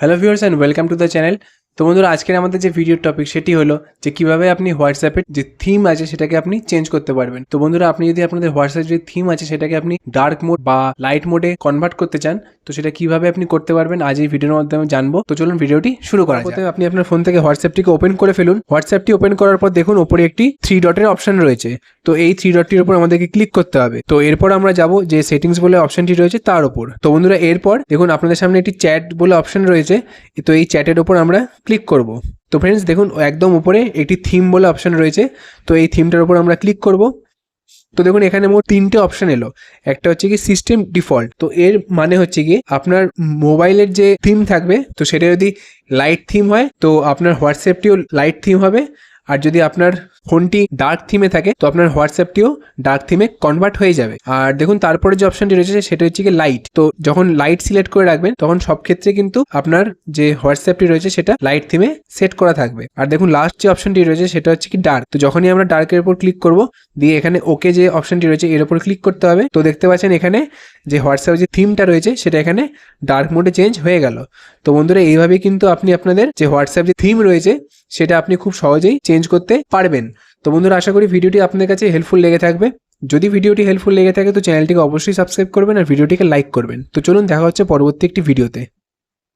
hello viewers and welcome to the channel. তো বন্ধুরা, আজকের আমাদের যে ভিডিওর টপিক সেটি হলো যে কীভাবে আপনি হোয়াটসঅ্যাপের যে থিম আছে সেটাকে আপনি চেঞ্জ করতে পারবেন। তো বন্ধুরা, আপনি যদি আপনাদের হোয়াটসঅ্যাপ যে থিম আছে সেটাকে আপনি ডার্ক মোড বা লাইট মোডে কনভার্ট করতে চান, তো সেটা কীভাবে আপনি করতে পারবেন আজ এই ভিডিওর মাধ্যমে জানব। তো চলুন ভিডিওটি শুরু করা প্রথমে আপনি আপনার ফোন থেকে হোয়াটসঅ্যাপটিকে ওপেন করে ফেলুন। হোয়াটসঅ্যাপটি ওপেন করার পর দেখুন, ওপরে একটি থ্রি ডটের অপশন রয়েছে। তো এই থ্রি ডটটির উপর আমাদেরকে ক্লিক করতে হবে। তো এরপর আমরা যাব যে সেটিংস বলে অপশনটি রয়েছে তার উপর। তো বন্ধুরা, এরপর দেখুন, আপনাদের সামনে একটি চ্যাট বলে অপশন রয়েছে। তো এই চ্যাটের উপর আমরা ক্লিক করব। তো ফ্রেন্ডস দেখুন, একদম উপরে একটি থিম বলে অপশান রয়েছে। তো এই থিমটার উপর আমরা ক্লিক করব। তো দেখুন, এখানে মোট তিনটে অপশান এলো। একটা হচ্ছে কি সিস্টেম ডিফল্ট তো এর মানে হচ্ছে কি আপনার মোবাইলের যে থিম থাকবে, তো সেটা যদি লাইট থিম হয়, তো আপনার হোয়াটসঅ্যাপটিও লাইট থিম হবে। আর যদি আপনার ফোনটি ডার্ক থিমে থাকে, তো আপনার হোয়াটসঅ্যাপটিও ডার্ক থিমে কনভার্ট হয়ে যাবে। আর দেখুন, তারপরে যে অপশনটি রয়েছে, সেটা হচ্ছে কি লাইট তো যখন লাইট সিলেক্ট করে রাখবেন, তখন সব ক্ষেত্রে কিন্তু আপনার যে হোয়াটসঅ্যাপটি রয়েছে, সেটা লাইট থিমে সেট করা থাকবে। আর দেখুন লাস্ট যে অপশনটি রয়েছে, সেটা হচ্ছে কি ডার্ক তো যখনই আমরা ডার্কের উপর ক্লিক করব, দিয়ে এখানে ওকে যে অপশনটি রয়েছে, এর উপর ক্লিক করতে হবে। তো দেখতে পাচ্ছেন এখানে যে হোয়াটসঅ্যাপ যে থিমটা রয়েছে, সেটা এখানে ডার্ক মোডে চেঞ্জ হয়ে গেল। তো বন্ধুরা এইভাবে কিন্তু আপনি আপনাদের যে হোয়াটসঅ্যাপ যে থিম রয়েছে, সেটা আপনি খুব সহজেই চেঞ্জ করতে পারবেন। তো বন্ধুরা, আশা করি ভিডিওটি আপনাদের কাছে হেল্পফুল লেগে থাকবে। যদি ভিডিওটি হেল্পফুল লেগে থাকে, তো চ্যানেলটিকে অবশ্যই সাবস্ক্রাইব করবেন আর ভিডিওটিকে লাইক করবেন। তো চলুন, দেখা হচ্ছে পরবর্তী একটি ভিডিওতে